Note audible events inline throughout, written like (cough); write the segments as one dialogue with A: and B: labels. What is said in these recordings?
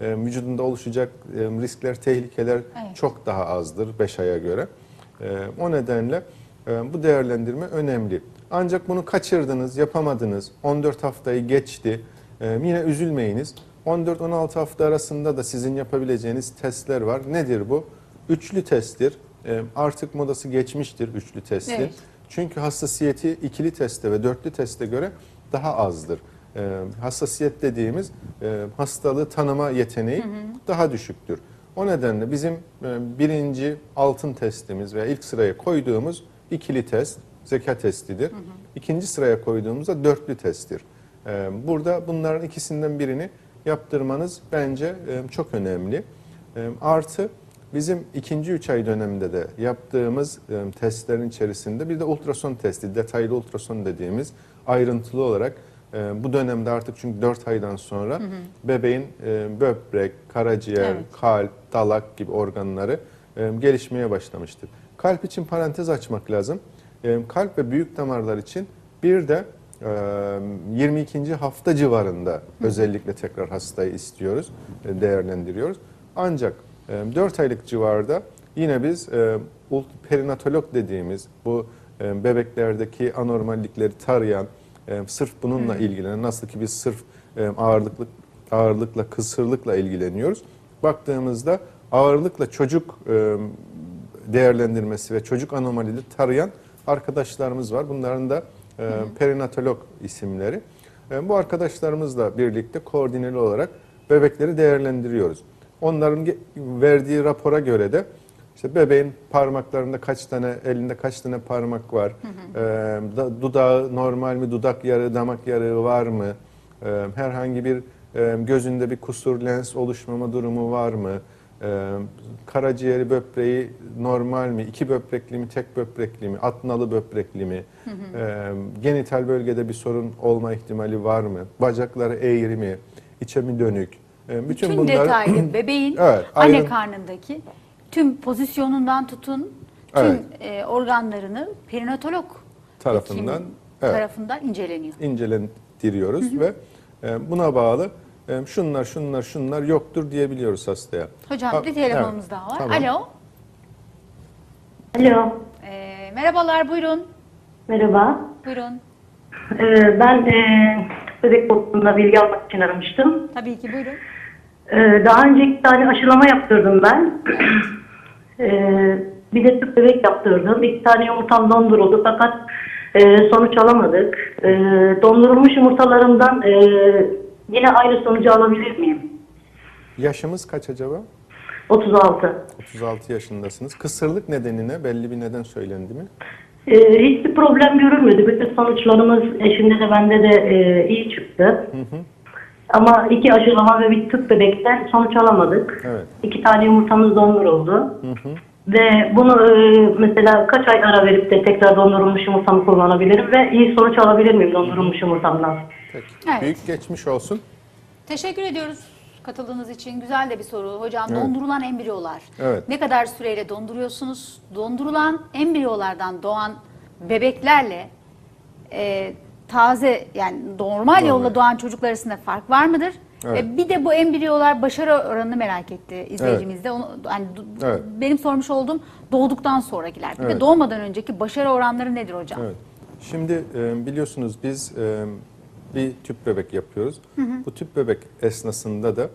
A: e, vücudunda oluşacak e, riskler, tehlikeler
B: Evet.
A: çok daha azdır 5 aya göre. E, o nedenle e, bu değerlendirme önemli. Ancak bunu kaçırdınız, yapamadınız, 14 haftayı geçti. E, yine üzülmeyiniz. 14-16 hafta arasında da sizin yapabileceğiniz testler var. Nedir bu? Üçlü testtir. Artık modası geçmiştir üçlü testin.
B: Evet.
A: Çünkü hassasiyeti ikili teste ve dörtlü teste göre daha azdır. E, hassasiyet dediğimiz e, hastalığı tanıma yeteneği daha düşüktür. O nedenle bizim e, birinci altın testimiz veya ilk sıraya koyduğumuz ikili test zeka testidir. İkinci sıraya koyduğumuzda dörtlü testtir. E, burada bunların ikisinden birini yaptırmanız bence e, çok önemli. E, Artı bizim ikinci üç ay döneminde de yaptığımız e, testlerin içerisinde bir de ultrason testi, detaylı ultrason dediğimiz ayrıntılı olarak e, bu dönemde artık çünkü 4 aydan sonra bebeğin e, böbrek, karaciğer,
B: Evet.
A: kalp, dalak gibi organları e, gelişmeye başlamıştır. Kalp için parantez açmak lazım. E, kalp ve büyük damarlar için bir de e, 22. hafta civarında özellikle tekrar hastayı istiyoruz, e, değerlendiriyoruz. Ancak 4 aylık civarda yine biz e, perinatolog dediğimiz bu e, bebeklerdeki anormallikleri tarayan, e, sırf bununla ilgilenen, nasıl ki biz sırf e, ağırlıklı ağırlıkla, kısırlıkla ilgileniyoruz. Baktığımızda ağırlıkla çocuk e, değerlendirmesi ve çocuk anomalileri tarayan arkadaşlarımız var. Bunların da e, perinatolog isimleri. E, bu arkadaşlarımızla birlikte koordineli olarak bebekleri değerlendiriyoruz. Onların verdiği rapora göre de işte bebeğin parmaklarında kaç tane, elinde kaç tane parmak var, e, da- dudağı normal mi, dudak yarığı, damak yarığı var mı, e, herhangi bir e, gözünde bir kusur, lens oluşmama durumu var mı, e, karaciğeri, böbreği normal mi, iki böbrekli mi, tek böbrekli mi, atnalı böbrekli mi, e, genital bölgede bir sorun olma ihtimali var mı, bacakları eğri mi, içe mi dönük, e, bütün,
B: Tüm
A: bunları
B: detaylı (clears throat) bebeğin
A: Evet,
B: anne
A: ayrın-
B: karnındaki tüm pozisyonundan tutun tüm
A: Evet.
B: e, organlarını perinatolog
A: Tarafından, evet.
B: tarafından inceleniyor.
A: incelendiriyoruz ve e, buna bağlı e, şunlar şunlar şunlar yoktur diyebiliyoruz hastaya.
B: Hocam
A: Ha,
B: bir telefonumuz
A: evet,
B: daha var.
A: tamam.
B: Alo.
C: Alo,
B: E, merhabalar buyurun.
C: merhaba.
B: Buyurun.
C: Ee, ben e, bebek konusunda bilgi almak için aramıştım.
B: Tabii ki buyurun.
C: Ee, daha önce iki tane aşılama yaptırdım ben. (clears throat) Ee, bir de tüp bebek yaptırdım. İki tane yumurtam donduruldu fakat e, sonuç alamadık. Ee, dondurulmuş yumurtalarımdan e, yine aynı sonucu alabilir miyim?
A: Yaşımız kaç acaba?
C: 36.
A: 36 yaşındasınız. Kısırlık nedenine belli bir neden söylendi mi?
C: Ee, hiçbir problem görülmedi. Bütün sonuçlarımız eşimde de bende de e, iyi çıktı. Ama iki aşılama ve bir tüp bebekten sonuç alamadık.
A: Evet.
C: İki tane yumurtamız donduruldu. Ve bunu e, mesela kaç ay ara verip de tekrar dondurulmuş yumurtamı kullanabilirim ve iyi sonuç alabilir miyim dondurulmuş yumurtamdan?
A: Peki.
B: Evet.
A: Büyük geçmiş olsun.
B: Teşekkür ediyoruz katıldığınız için. Güzel de bir soru. Hocam
A: Evet.
B: dondurulan embriyolar.
A: Evet.
B: Ne kadar süreyle donduruyorsunuz? Dondurulan embriyolardan doğan bebeklerle e, taze yani normal
A: Normal.
B: yolla doğan çocuklar arasında fark var mıdır?
A: Evet.
B: E, bir de bu embriyolar başarı oranını merak etti izleyicimiz de. Onu, du-
A: Evet.
B: Benim sormuş olduğum doğduktan sonrakiler. Bir de
A: Evet.
B: doğmadan önceki başarı oranları nedir hocam?
A: Evet. Şimdi e, biliyorsunuz biz e, bir tüp bebek yapıyoruz. Bu tüp bebek esnasında da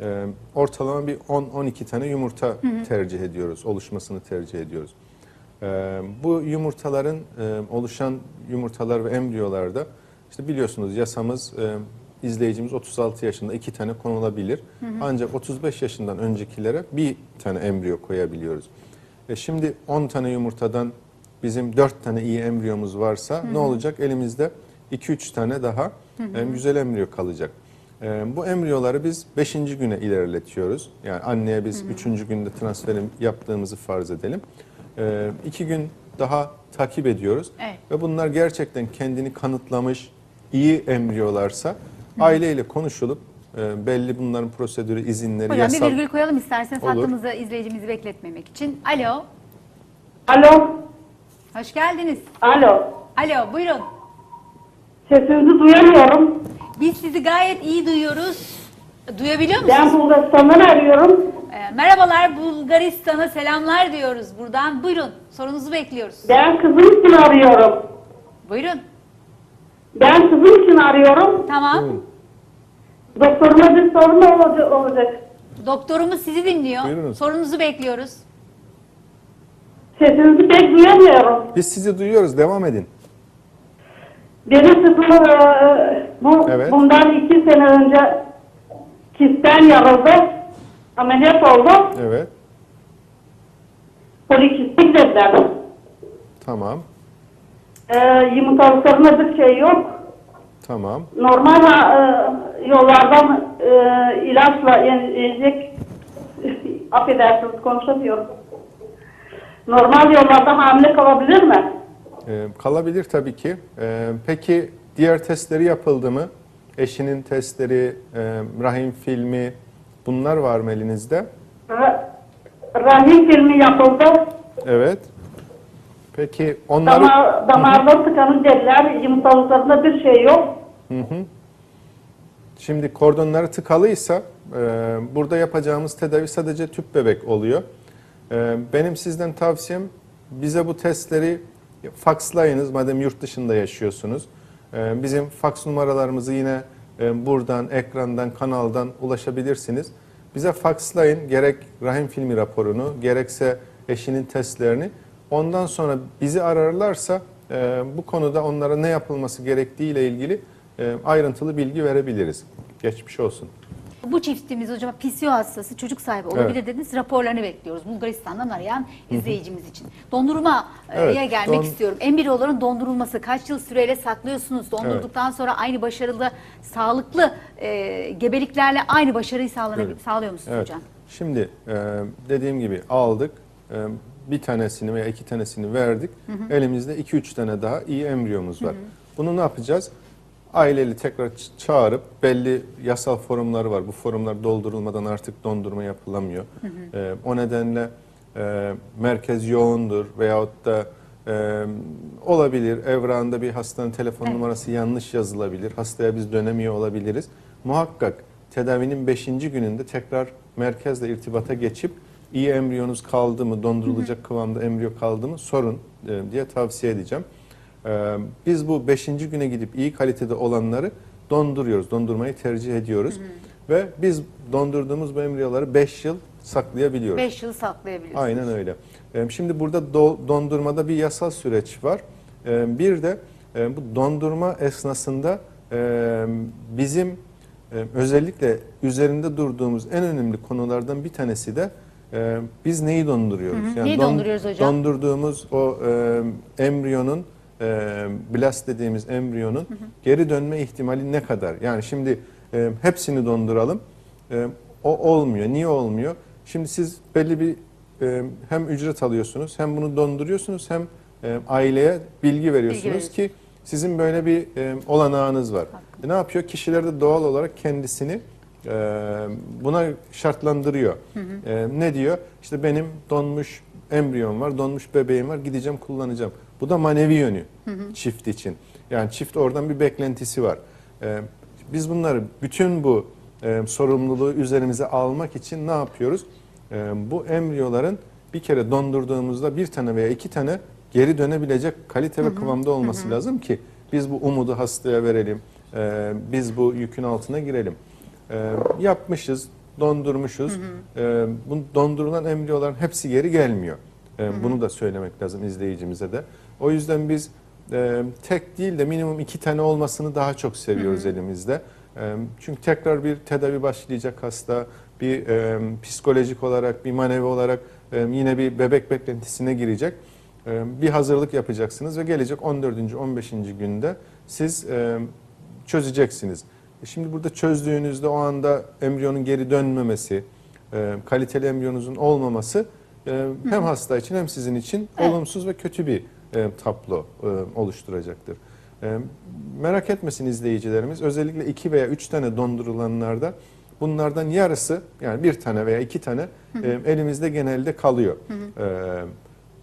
A: e, ortalama bir 10-12 tane yumurta tercih ediyoruz, oluşmasını tercih ediyoruz. E, bu yumurtaların e, oluşan yumurtalar ve embriyolarda işte biliyorsunuz yasamız e, izleyicimiz 36 yaşında iki tane konulabilir. Ancak 35 yaşından öncekilere bir tane embriyo koyabiliyoruz. E şimdi 10 tane yumurtadan bizim 4 tane iyi embriyomuz varsa ne olacak? Elimizde 2-3 tane daha e, güzel embriyo kalacak. E, bu embriyoları biz 5. güne ilerletiyoruz. Yani anneye biz 3. günde transferi yaptığımızı farz edelim. 2 gün daha takip ediyoruz.
B: Evet.
A: Ve bunlar gerçekten kendini kanıtlamış iyi embriyolarsa aileyle konuşulup e, belli bunların prosedürü, izinleri,
B: Hocam
A: yasal...
B: bir virgül koyalım isterseniz
A: Olur.
B: izleyicimizi bekletmemek için. Alo.
D: Alo,
B: Hoş geldiniz.
D: alo.
B: Alo buyurun.
D: Sesinizi duyamıyorum.
B: Biz sizi gayet iyi duyuyoruz. Duyabiliyor musunuz?
C: Ben Bulgaristan'dan arıyorum.
B: Ee, merhabalar Bulgaristan'a selamlar diyoruz buradan. Buyurun sorunuzu bekliyoruz.
C: Ben kızım için arıyorum.
B: Buyurun.
C: Ben kızım için arıyorum.
B: Tamam.
C: Doktoruma bir sorum olacak. olacak.
B: Doktorumuz sizi dinliyor.
A: Buyurunuz.
B: Sorunuzu bekliyoruz.
C: Sesinizi pek duyamıyorum.
A: Biz sizi duyuyoruz. Devam edin.
C: Benim kızım e, bu,
A: Evet.
C: bundan iki sene önce kistten yarıldı. Ameliyat oldu.
A: Evet.
C: Polikistik dediler.
A: Tamam.
C: E, yumurtalıklarında bir şey yok.
A: Tamam.
C: Normal e, yollardan e, ilaçla yenecek (laughs) affedersiniz konuşamıyorum. Normal yollarda hamile kalabilir mi?
A: Ee, kalabilir tabii ki. Ee, peki diğer testleri yapıldı mı? Eşinin testleri, e, rahim filmi bunlar var mı elinizde?
C: Ra- Rahim filmi yapıldı.
A: Evet. Peki onları...
C: Damar, damarda tıkanık dediler. Yumurtalıklarında bir şey yok.
A: Şimdi kordonları tıkalıysa e, burada yapacağımız tedavi sadece tüp bebek oluyor. E, benim sizden tavsiyem bize bu testleri fakslayınız madem yurt dışında yaşıyorsunuz. E, bizim faks numaralarımızı yine e, buradan, ekrandan, kanaldan ulaşabilirsiniz. Bize fakslayın gerek rahim filmi raporunu gerekse eşinin testlerini. Ondan sonra bizi ararlarsa e, bu konuda onlara ne yapılması gerektiği ile ilgili e, ayrıntılı bilgi verebiliriz. Geçmiş olsun.
B: Bu çiftimiz hocam PCO hastası çocuk sahibi olabilir
A: Evet.
B: dediniz. Raporlarını bekliyoruz. Bulgaristan'dan arayan izleyicimiz için. Dondurmaya
A: Evet,
B: gelmek
A: don-
B: istiyorum. Embriyoların dondurulması kaç yıl süreyle saklıyorsunuz? Dondurduktan sonra aynı başarılı, sağlıklı e, gebeliklerle aynı başarıyı sağlanabilir,
A: Evet.
B: sağlıyor musunuz
A: Evet.
B: hocam?
A: Şimdi e, dediğim gibi aldık. E, bir tanesini veya iki tanesini verdik. Elimizde iki üç tane daha iyi embriyomuz var. Bunu ne yapacağız? Aileli tekrar çağırıp belli yasal forumları var. Bu forumlar doldurulmadan artık dondurma yapılamıyor. E, o nedenle e, merkez yoğundur veyahut da e, olabilir evrağında bir hastanın telefon
B: Evet.
A: numarası yanlış yazılabilir. Hastaya biz dönemiyor olabiliriz. Muhakkak tedavinin 5. gününde tekrar merkezle irtibata geçip iyi embriyonuz kaldı mı, dondurulacak kıvamda embriyo kaldı mı sorun e, diye tavsiye edeceğim. E, biz bu 5. güne gidip iyi kalitede olanları donduruyoruz, dondurmayı tercih ediyoruz. Ve biz dondurduğumuz bu embriyoları 5 yıl saklayabiliyoruz.
B: 5 yıl saklayabiliyorsunuz.
A: Aynen öyle. E, Şimdi burada do- dondurmada bir yasal süreç var. E, Bir de e, bu dondurma esnasında e, bizim e, özellikle üzerinde durduğumuz en önemli konulardan bir tanesi de e, biz neyi donduruyoruz?
B: Neyi donduruyoruz hocam?
A: Dondurduğumuz o e, embriyonun e, blast dediğimiz embriyonun geri dönme ihtimali ne kadar? Yani şimdi e, hepsini donduralım. E, o olmuyor. Niye olmuyor? Şimdi siz belli bir e, hem ücret alıyorsunuz, hem bunu donduruyorsunuz, hem e, aileye bilgi veriyorsunuz
B: veriyorsunuz.
A: ki sizin böyle bir e, olanağınız var. E, ne yapıyor? Kişiler de doğal olarak kendisini e, buna şartlandırıyor. E, ne diyor? İşte benim donmuş embriyon var, donmuş bebeğim var, gideceğim kullanacağım. Bu da manevi yönü çift için. Yani çift oradan bir beklentisi var. E, biz bunları bütün bu e, sorumluluğu üzerimize almak için ne yapıyoruz? E, bu embriyoların bir kere dondurduğumuzda bir tane veya iki tane geri dönebilecek kalite ve kıvamda olması lazım ki biz bu umudu hastaya verelim. E, biz bu yükün altına girelim. E, yapmışız, dondurmuşuz. E, bu dondurulan embriyoların hepsi geri gelmiyor. E, bunu da söylemek lazım izleyicimize de. O yüzden biz e, tek değil de minimum iki tane olmasını daha çok seviyoruz elimizde. E, çünkü tekrar bir tedavi başlayacak hasta, bir e, psikolojik olarak, bir manevi olarak e, yine bir bebek beklentisine girecek. E, bir hazırlık yapacaksınız ve gelecek 14. 15. günde siz e, çözeceksiniz. E, Şimdi burada çözdüğünüzde o anda embriyonun geri dönmemesi, e, kaliteli embriyonunuzun olmaması e, hem hasta için hem sizin için olumsuz ve kötü bir e, tablo e, oluşturacaktır. E, merak etmesin izleyicilerimiz. Özellikle iki veya üç tane dondurulanlarda bunlardan yarısı yani bir tane veya iki tane e, elimizde genelde kalıyor. E,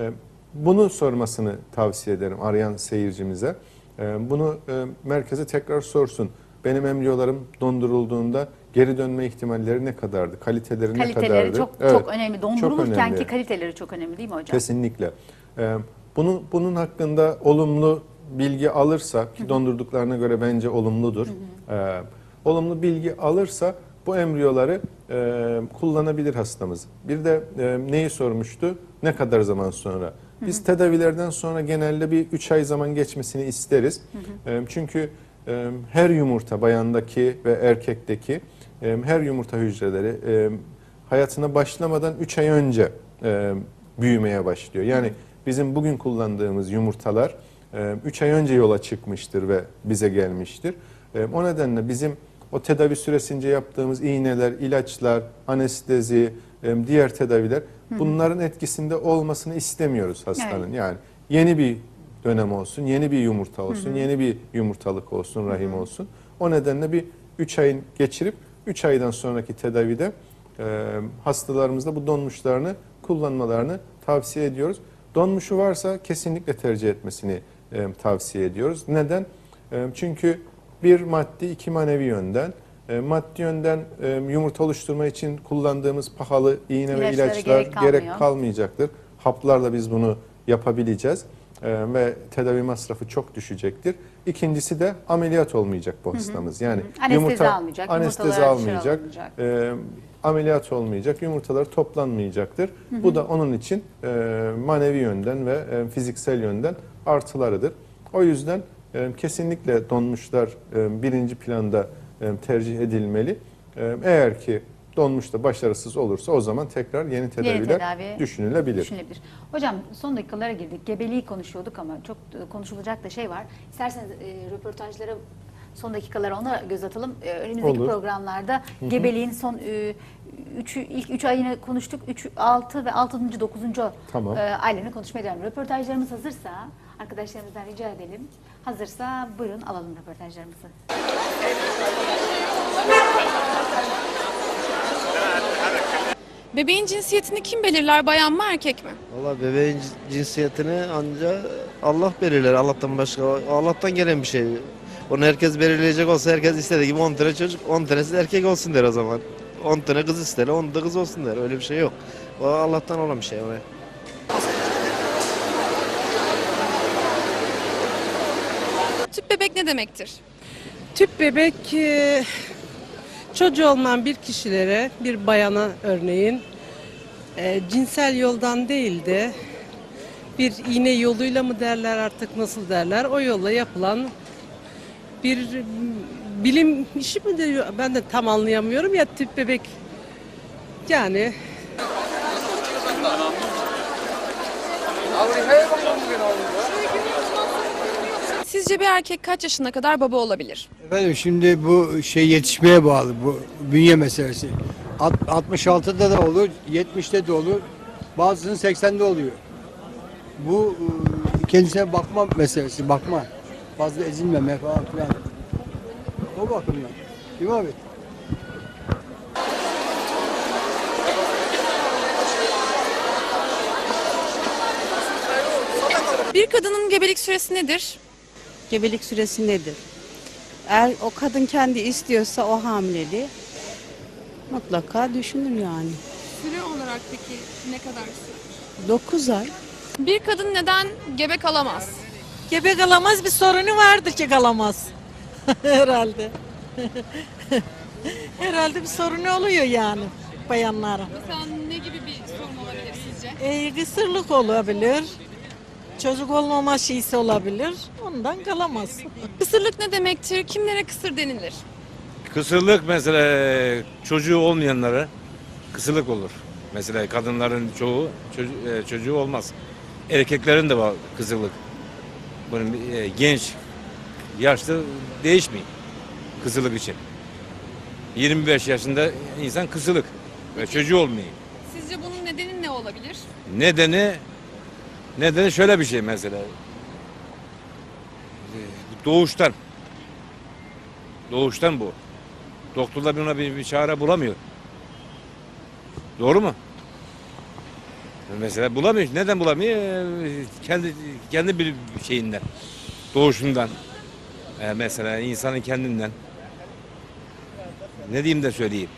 A: e, bunu sormasını tavsiye ederim arayan seyircimize. E, bunu e, merkeze tekrar sorsun. Benim embriyolarım dondurulduğunda geri dönme ihtimalleri ne kadardı? Kaliteleri, ne
B: Kaliteleri
A: kadardı?
B: çok
A: Evet,
B: çok önemli. Dondurulurken
A: önemli.
B: ki kaliteleri çok önemli değil mi hocam?
A: Kesinlikle. Ee, bunun bunun hakkında olumlu bilgi alırsa ki dondurduklarına göre bence olumludur. Ee, olumlu bilgi alırsa bu embriyoları e, kullanabilir hastamız. Bir de e, neyi sormuştu? Ne kadar zaman sonra? Biz tedavilerden sonra genelde bir 3 ay zaman geçmesini isteriz. E, çünkü e, her yumurta bayandaki ve erkekteki e, her yumurta hücreleri e, hayatına başlamadan 3 ay önce e, büyümeye başlıyor. Yani bizim bugün kullandığımız yumurtalar 3 ay önce yola çıkmıştır ve bize gelmiştir. E, o nedenle bizim o tedavi süresince yaptığımız iğneler, ilaçlar, anestezi, e, diğer tedaviler bunların etkisinde olmasını istemiyoruz hastanın. Yani yeni bir dönem olsun, yeni bir yumurta olsun, yeni bir yumurtalık olsun, rahim olsun. O nedenle bir 3 ayın geçirip 3 aydan sonraki tedavide e, hastalarımızda bu donmuşlarını kullanmalarını tavsiye ediyoruz. Donmuşu varsa kesinlikle tercih etmesini e, tavsiye ediyoruz. Neden? E, çünkü bir maddi, iki manevi yönden. E, maddi yönden e, yumurta oluşturma için kullandığımız pahalı iğne ve
B: İlaçlara
A: ilaçlar
B: gerek
A: gerek, kalmayacaktır. Haplarla biz bunu yapabileceğiz ve tedavi masrafı çok düşecektir. İkincisi de ameliyat olmayacak bu hastamız. Yani
B: Anestezi almayacak,
A: anestezi
B: yumurtalar dışarı
A: almayacak, e, ameliyat olmayacak, yumurtalar toplanmayacaktır. Bu da onun için e, manevi yönden ve e, fiziksel yönden artılarıdır. O yüzden e, kesinlikle donmuşlar e, birinci planda e, tercih edilmeli. E, eğer ki donmuşta başarısız olursa o zaman tekrar yeni tedaviler
B: tedavi
A: düşünülebilir.
B: Düşünebilir. Hocam son dakikalara girdik. Gebeliği konuşuyorduk ama çok e, konuşulacak da şey var. İsterseniz e, röportajlara son dakikalara ona göz atalım. E, önümüzdeki
A: Olur.
B: programlarda gebeliğin son e, üçü, ilk 3 ayını konuştuk. 3, 6 ve 6. 9.
A: Tamam.
B: E, aylarını konuşmaya devam. Röportajlarımız hazırsa arkadaşlarımızdan rica edelim. Hazırsa buyurun alalım röportajlarımızı.
D: Bebeğin cinsiyetini kim belirler, bayan mı erkek mi?
E: Valla bebeğin cinsiyetini ancak Allah belirler. Allah'tan başka. Allah'tan gelen bir şey. Onu herkes belirleyecek olsa herkes istediği gibi 10 tane çocuk, 10 tanesi de erkek olsun der o zaman. 10 tane kız ister, 10 da kız olsun der. Öyle bir şey yok. O Allah'tan olan bir şey. O.
D: Tüp bebek ne demektir?
F: Tüp bebek e, çocuğu olmayan bir kişilere, bir bayana örneğin e, cinsel yoldan değil de bir iğne yoluyla mı derler artık nasıl derler? O yolla yapılan bir bilim işi mi de ben de tam anlayamıyorum ya tüp bebek. Yani
D: Sizce bir erkek kaç yaşına kadar baba olabilir?
G: Efendim şimdi bu şey yetişmeye bağlı bu bünye meselesi. Alt- 66'da da olur, 70'te de olur. Bazısının 80'de oluyor. Bu e, kendisine bakma meselesi, bakma. Fazla ezilmeme falan filan. O bakımdan. Değil mi abi?
D: Bir kadının gebelik süresi nedir?
H: Gebelik süresi nedir? Eğer o kadın kendi istiyorsa o hamileliği mutlaka düşünür yani.
D: Süre olarak peki ne kadar süre?
H: 9 ay.
D: Bir kadın neden gebe kalamaz?
I: Gebe kalamaz bir sorunu vardı ki kalamaz. (laughs) Herhalde. (laughs) Herhalde bir sorunu oluyor yani bayanlara.
D: Mesela ne gibi bir sorun olabilir sizce?
I: E, kısırlık olabilir. Çocuk olmama şeysi olabilir. Ondan kalamaz.
D: Kısırlık ne demektir? Kimlere kısır denilir?
J: Kısırlık mesela e, çocuğu olmayanlara kısırlık olur. Mesela kadınların çoğu çocuğu, e, çocuğu olmaz. Erkeklerin de var kısırlık. Bunun e, genç, yaşlı değişmiyor kısırlık için. 25 yaşında insan kısırlık ve çocuğu olmuyor.
D: Sizce bunun nedeni ne olabilir?
J: Nedeni nedeni şöyle bir şey mesela. Doğuştan. Doğuştan bu. Doktorlar buna bir, bir çare bulamıyor. Doğru mu? Mesela bulamıyor. Neden bulamıyor? Kendi kendi bir şeyinden. Doğuşundan. Ee, mesela insanın kendinden. Ne diyeyim de söyleyeyim.